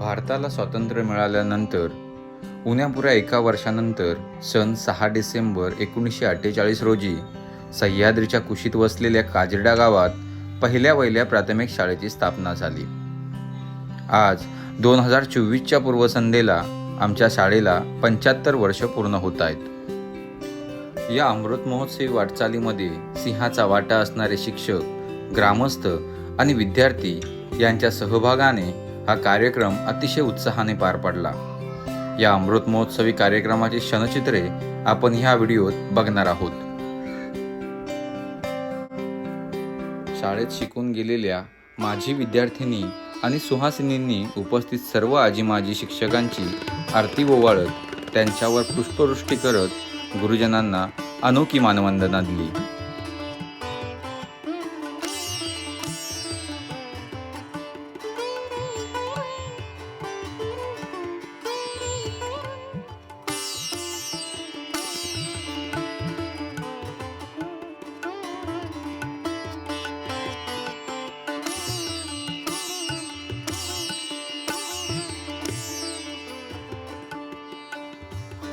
भारताला स्वातंत्र्य मिळाल्यानंतर उन्यापुऱ्या एका वर्षानंतर सन सहा डिसेंबर एकोणीसशे अठ्ठेचाळीस रोजी सह्याद्रीच्या कुशीत वसलेल्या काजर्डा गावात पहिल्या वहिल्या प्राथमिक शाळेची स्थापना झाली. आज दोन हजार चोवीसच्या पूर्वसंध्येला आमच्या शाळेला पंच्याहत्तर वर्ष पूर्ण होत आहेत. या अमृत महोत्सवी वाटचालीमध्ये सिंहाचा वाटा असणारे शिक्षक ग्रामस्थ आणि विद्यार्थी यांच्या सहभागाने हा कार्यक्रम अतिशय उत्साहाने पार पडला. या अमृत महोत्सवी कार्यक्रमाची क्षणचित्रे आपण ह्या व्हिडिओत बघणार आहोत. शाळेत शिकून गेलेल्या माझी विद्यार्थिनी आणि सुहासिनींनी उपस्थित सर्व आजी माजी शिक्षकांची आरती ओवाळत त्यांच्यावर पुष्पवृष्टी करत गुरुजनांना अनोखी मानवंदना दिली.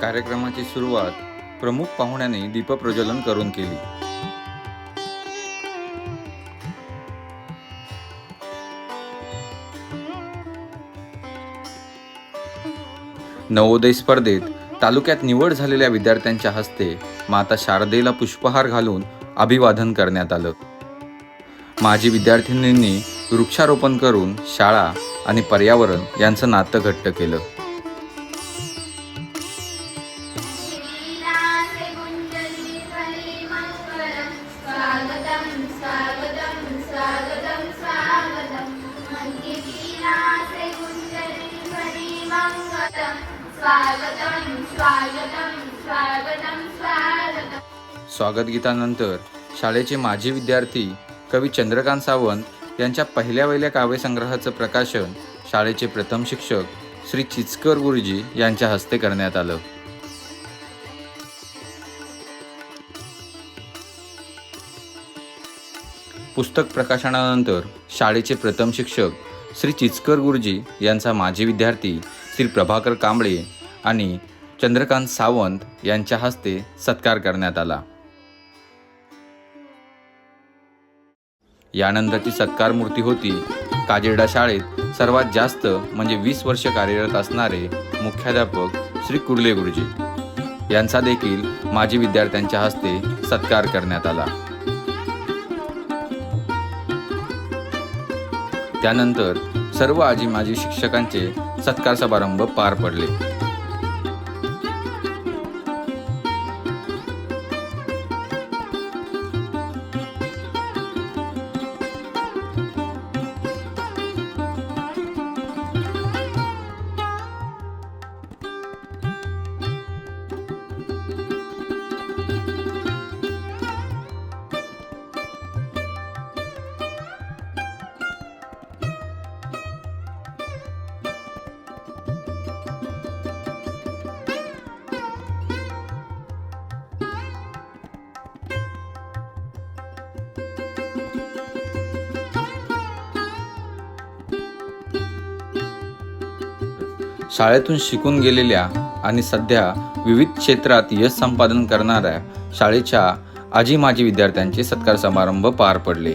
कार्यक्रमाची सुरुवात प्रमुख पाहुण्याने दीपप्रज्वलन करून केली. नवोदय स्पर्धेत तालुक्यात निवड झालेल्या विद्यार्थ्यांच्या हस्ते माता शारदेला पुष्पहार घालून अभिवादन करण्यात आलं. माजी विद्यार्थिनींनी वृक्षारोपण करून शाळा आणि पर्यावरण यांचं नातं घट्ट केलं. स्वागत गीतानंतर शाळेचे माजी विद्यार्थी कवी चंद्रकांत सावंत यांच्या पहिल्या वहिल्या काव्यसंग्रहाचं प्रकाशन शाळेचे प्रथम शिक्षक श्री चिचकर गुरुजी यांच्या हस्ते करण्यात आलं. पुस्तक प्रकाशनानंतर शाळेचे प्रथम शिक्षक श्री चिचकर गुरुजी यांचा माजी विद्यार्थी श्री प्रभाकर कांबळे आणि चंद्रकांत सावंत यांच्या हस्ते सत्कार करण्यात आला. यानंतरची सत्कार मूर्ती होती काजेडा शाळेत. सर्वात जास्त म्हणजे वीस वर्ष कार्यरत असणारे मुख्याध्यापक श्री कुर्ले गुरुजी. यांचा देखील माजी विद्यार्थ्यांच्या हस्ते सत्कार करण्यात आला. त्यानंतर सर्व आजी माजी शिक्षकांचे सत्कार समारंभ पार पडले. शाळेतून शिकून गेलेल्या आणि सध्या विविध क्षेत्रात यश संपादन करणाऱ्या शाळेच्या आजी माजी विद्यार्थ्यांचे सत्कार समारंभ पार पडले.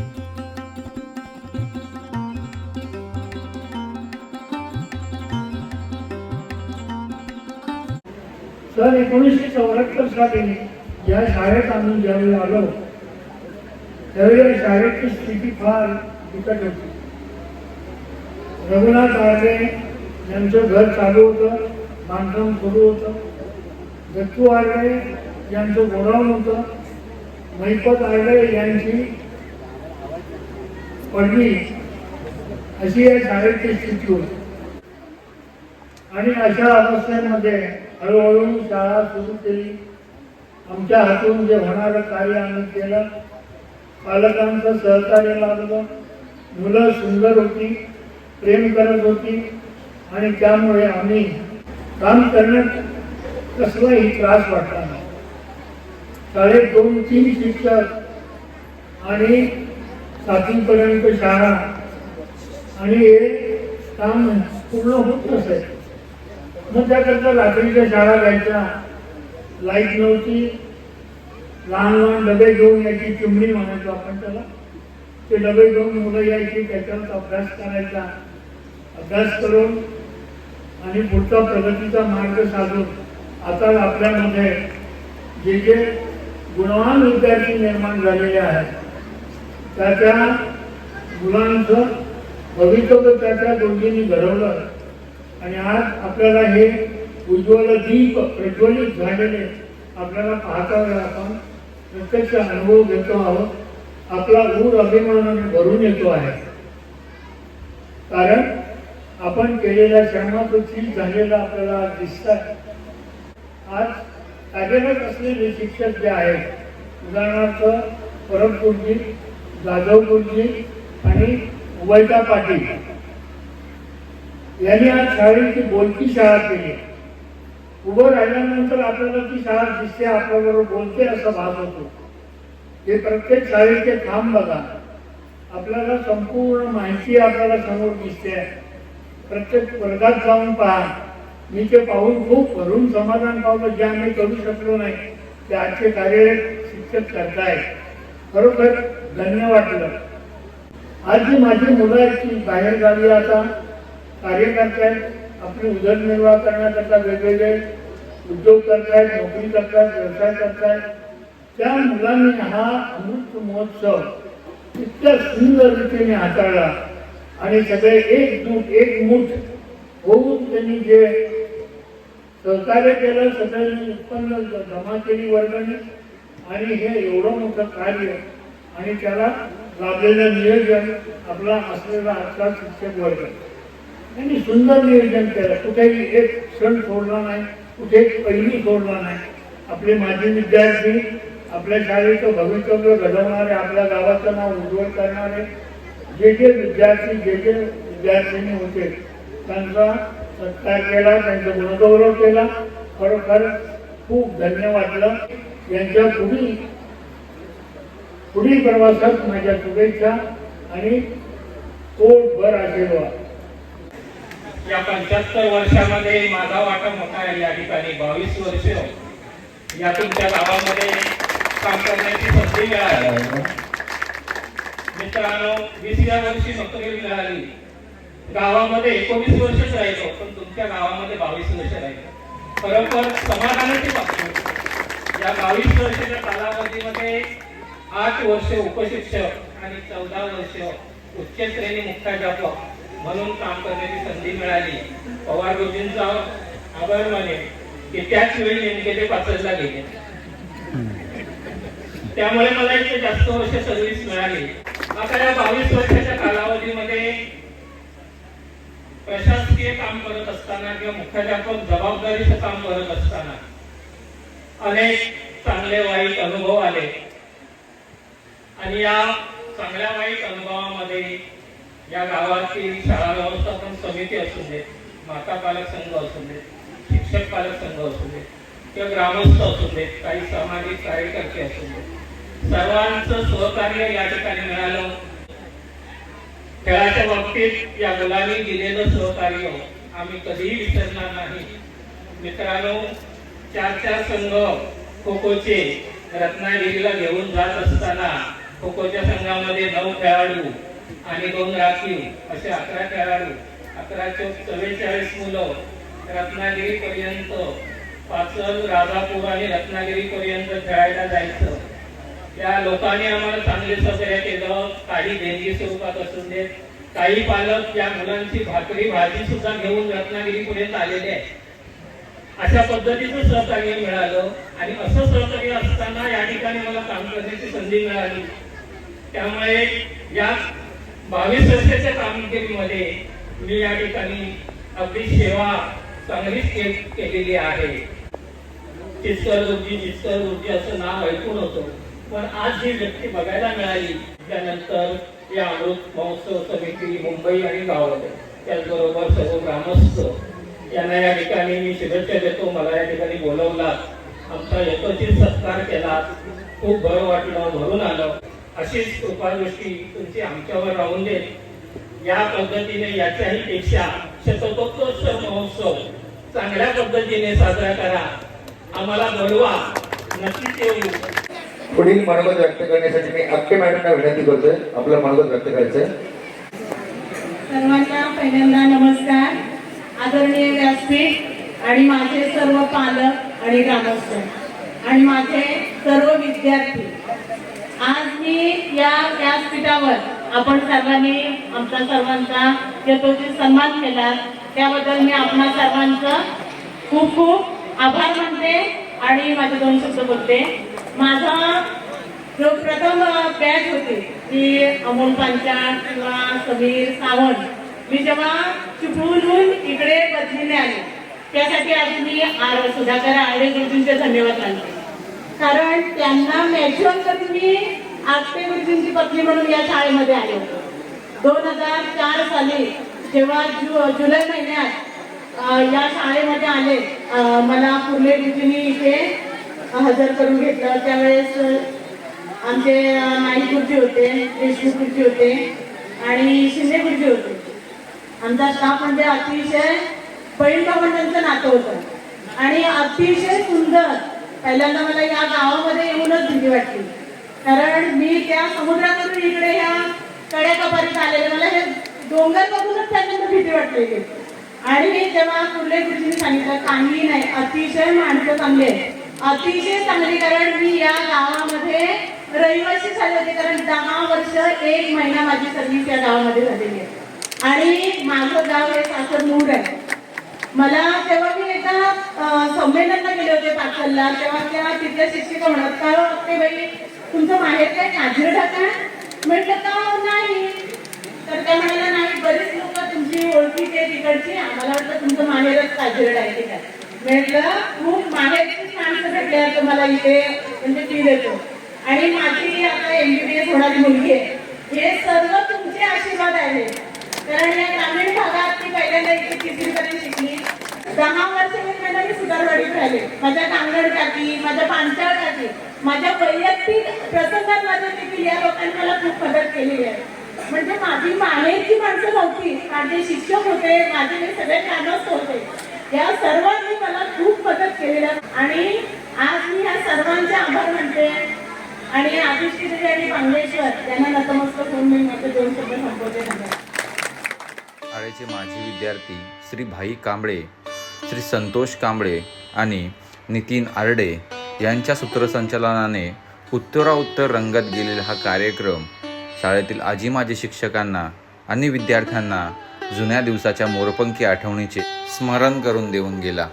सन एकोणीसशे चौऱ्याहत्तर साली या शाळेत आम्ही ज्यावेळी आलो त्यावेळी या शाळेची स्थिती फार बिकट होती. रघुनाथ आर्ले यांचं घर चालू होतं बांधकाम सुरू होतं. दत्तू आर्डे यांचं गोडाऊन होतं. महिपत आर्डे यांची पडली. अशी या शाळेची स्थिती होती. आणि अशा अवस्थेमध्ये हळूहळू शाळा सुरू केली. आमच्या हातून जे होणारं कार्य आम्ही केलं. पालकांचं सहकार्य लागलं मुलं सुंदर होती प्रेम करत होती. आणि त्यामुळे आम्ही काम करण्यात कसलाही त्रास वाटला नाही. शाळेत दोन तीन शिक्षक आणि सातवीपर्यंत शाळा आणि हे काम पूर्ण होत नसे. मग त्याकरता रात्रीच्या शाळा घ्यायच्या. लाइट नव्हती. लहान लहान डबे घेऊन यायची चिमणी म्हणायचो आपण त्याला. ते डबे घेऊन मुलं यायची त्याच्यावर अभ्यास करायचा. अभ्यास करून आणि पुढचा प्रगतीचा मार्ग साधून आता आपल्यामध्ये जे जे गुणवान विद्यार्थी निर्माण झालेले आहेत त्या त्या मुलांचं भवितव्य त्या त्या दोघींनी घडवलं. आणि आज आपल्याला हे उज्ज्वल दीप प्रज्वलित झालेले आपल्याला पाहता आपण प्रत्यक्ष अनुभव घेतो आहोत. आपला ऊर अभिमानाने भरून येतो आहे. कारण आपण केलेल्या श्रमाचं झालेला आपल्याला दिसतात आज कार्यरत असलेले शिक्षक जे आहेत उदाहरणार्थ परमपूरजी जाधवपूरजी आणि उबैता पाटील यांनी आज शाळेची बोलती शाळा केली. उभं राहिल्यानंतर आपल्याला ती शाळा दिसते आपल्याबरोबर बोलते असं भास होतो. हे प्रत्येक शाळेचे थांब बघा. आपल्याला संपूर्ण माहिती आपल्याला समोर दिसते. प्रत्येक वर्गात जाऊन पहा. मी ते पाहून खूप भरून समाधान पावलं जे आम्ही करू शकलो नाही. ते आजचे कार्य शिक्षक करतायत. खरोखर धन्य वाटलं. आज जी माझी मुलं आहेत ती बाहेर गावी आता कार्य करतायत आपली उदरनिर्वाह करण्याकरता वेगवेगळे उद्योग करतायत नोकरी करतायत व्यवसाय करतायत. त्या मुलांनी हा अमृत महोत्सव इतक्या सुंदर रीतीने हाताळला. आणि सगळे एकजूट एकमुठ होऊन त्यांनी जे सहकार्य केलं सगळ्यांनी उत्पन्न जमा केली वर्गाने. आणि हे एवढं मोठं कार्य आणि त्याला लाभलेलं नियोजन आपला असलेला आजचा शिक्षक वर्ग. त्यांनी सुंदर नियोजन केलं. कुठेही एक क्षण सोडला नाही कुठे एक पहिली सोडला नाही. आपले माजी विद्यार्थी आपल्या शाळेचं भवितव्य घडवणारे आपल्या गावाचं नाव उज्ज्वल करणारे जे जे विद्यार्थी जे जे विद्यार्थिनी होते त्यांचा सत्कार केला त्यांचा गुणगौरव केला. खरोखर खूप धन्य वाटलं. यांच्या पुढील पुढील प्रवासात माझ्या शुभेच्छा आणि पोटभर आशीर्वाद. या पंच्याहत्तर वर्षामध्ये माझा वाटा मोठा आहे या ठिकाणी. बावीस वर्ष हो. या तुमच्या गावामध्ये काम करण्याची संधी मिळाली. मित्रांनो वीसव्या वर्षी नोकरी मिळाली गावामध्ये एकोणीस वर्षच राहिलो पण तुमच्या गावामध्ये बावीस वर्ष राहिलो. खरोखर समाधानाची बातमी या बावीस वर्षाच्या कालावधीमध्ये आठ वर्ष उपशिक्षक आणि चौदा वर्ष उच्च श्रेणी मुख्याध्यापक म्हणून काम करण्याची संधी मिळाली. पवार गुरुजींचा आभार माने की त्याच वेळी नेमके ते पाचडला गेले. त्यामुळे मला इथे जास्त वर्ष सर्व्हिस मिळाली. आता या बावीस वर्षाच्या कालावधीमध्ये प्रशासकीय काम करत असताना किंवा मुख्याध्यापक जबाबदारीचं काम करत असताना अनेक चांगले वाईट अनुभव आले. आणि या चांगल्या वाईट अनुभवामध्ये या गावातील शाळा व्यवस्थापन समिती असू दे माता पालक संघ असू दे शिक्षक पालक संघ असू दे किंवा ग्रामस्थ असू देत काही सामाजिक कार्यकर्ते असू देत सर्वांचं सहकार्य या ठिकाणी मिळालं. खेळाच्या बाबतीत या मुलांनी दिलेलं सहकार्य आम्ही कधीही विसरणार नाही. मित्रांनो चार चार संघ खो खोचे रत्नागिरीला घेऊन जात असताना खो खोच्या संघामध्ये नऊ खेळाडू आणि दोन राखीव असे अकरा खेळाडू अकरा चौक चव्वेचाळीस मुलं रत्नागिरीपर्यंत पाचल राजापूर आणि रत्नागिरीपर्यंत खेळायला जायचं. त्या लोकांनी आम्हाला चांगले सहकार्य केलं काही देणगी स्वरूपात असून देत काही पालक या मुलांची भाकरी भाजी सुद्धा घेऊन रत्नागिरीपर्यंत आलेले आहे अशा पद्धतीचं सहकार्य मिळालं आणि असं सहकार्य असताना या ठिकाणी मला काम करण्याची संधी मिळाली. त्यामुळे या बावीस वर्षाच्या कामगिरीमध्ये मी या ठिकाणी आपली सेवा चांगलीच के- केलेली आहे. चिस्कर गुरुजी चिस्कर गुरुजी असं नाव ऐकून होतं. पण आज ही व्यक्ती बघायला मिळाली त्यानंतर या अमृत महोत्सव समिती मुंबई आणि गावामध्ये त्याचबरोबर सर्व ग्रामस्थ यांना या ठिकाणी मी शुभेच्छा देतो. मला या ठिकाणी बोलवला. आमचा यथोचित सत्कार केला. खूप बरं वाटलं भरून आलं. अशीच कृपादृष्टी तुमची आमच्यावर राहून देत या पद्धतीने याच्याही पेक्षा शतकोत्सव महोत्सव चांगल्या पद्धतीने साजरा करा. आम्हाला घडवा नक्कीच येऊ पुढील मनोगत व्यक्त करण्यासाठी मी अख्खे मॅडमना विनंती करतोय. आपलं मनोगत व्यक्त करायचंय सर्वांना पहिल्यांदा नमस्कार. आदरणीय व्यासपीठ आणि माझे सर्व पालक आणि ग्रामस्थ आणि माझे सर्व विद्यार्थी. आज मी या व्यासपीठावर आपण सर्वांनी आमचा सर्वांचा यथोचित सन्मान केला. त्याबद्दल मी आपणा सर्वांचं खूप खूप आभार मानते आणि माझे दोन शब्द बोलते. माझा प्रथम बॅच होते की अमोल पांचाळ किंवा समीर सावंत. मी जेव्हा चिपळूणहून इकडे बदलीने आले त्यासाठी आज मी आर सुधाकर आळे गुरुजींचे धन्यवाद मानते. कारण त्यांना मॅच्युअर करून मी आपटे गुरुजींची पत्नी म्हणून या शाळेमध्ये आले होते. दोन हजार चार साली जेव्हा जु जुलै महिन्यात या शाळेमध्ये आले मला पुर्ले गुरुजींनी इथे हजर करून घेतलं. त्यावेळेस आमचे अ, नाईक गुरुजी होते देशमुख गुरुजी होते आणि शिंदे गुरुजी होते. आमचा स्टाफ म्हणजे अतिशय बहीण भावंडांचं नातं होतं. आणि अतिशय सुंदर. पहिल्यांदा मला या गावामध्ये येऊनच भीती वाटली. कारण मी त्या समुद्रातून इकडे ह्या कड्या कपारीत आलेले. मला हे डोंगर बघूनच त्याच्यानंतर भीती वाटलेली. आणि जेव्हा कुर्ले गुरुजींनी सांगितलं काही नाही. अतिशय माणसं चांगली आहे अतिशय चांगली कारण मी या गावामध्ये रहिवासी झाले होते कारण दहा वर्ष एक महिना माझी सर्व्हिस या गावामध्ये झालेली आहे. आणि माझं गाव हे सासर मूड आहे. मला तेव्हा मी एकदा संमेलनला गेले होते पाचलला तेव्हा त्या तिथल्या शिक्षिका म्हणत का हो, ते बाई तुमचं माहेर काय नाझीर ढाका म्हटलं का हो, नाही. तर त्या म्हणाल्या नाही बरीच लोक तुमची ओळखीची आहे तिकडची. आम्हाला वाटलं तुमचं माहेरच काजीरड आहे ते काय म्हटलं खूप माहेरचीच माणसं भेटल्या तुम्हाला इथे म्हणजे ती देतो आणि माझी आता एमबीबीएस होणारी मुलगी आहे. हे सर्व तुमचे आशीर्वाद आहेत. कारण या ग्रामीण भागात मी पहिल्यांदा इथे तिसरी पर्यंत शिकली. दहा वर्ष मी पहिला मी सुधारवाडीत राहिले. माझ्या कांगड काकी माझ्या पांचाळ काकी माझ्या वैयक्तिक प्रसंगांमध्ये देखील या लोकांनी मला खूप मदत केलेली आहे. म्हणजे माझी माहेरची माणसं नव्हती. माझे शिक्षक होते माझे मी सगळे ग्रामस्थ होते. या सर्वांनी मला खूप मदत केलेली आणि आज मी या सर्वांचे आभार म्हणते आणि आदिष्टी आणि पांडेश्वर यांना नतमस्तक होऊन मी माझे दोन शब्द संबोधित शाळेचे माजी विद्यार्थी श्री भाई कांबळे श्री संतोष कांबळे आणि नितीन आरडे यांच्या सूत्रसंचालनाने उत्तराउत्तर रंगत गेलेला हा कार्यक्रम शाळेतील आजी माजी शिक्षकांना आणि विद्यार्थ्यांना जुन्या दिवसाच्या मोरपंखी आठवणीचे स्मरण करून देऊन गेला.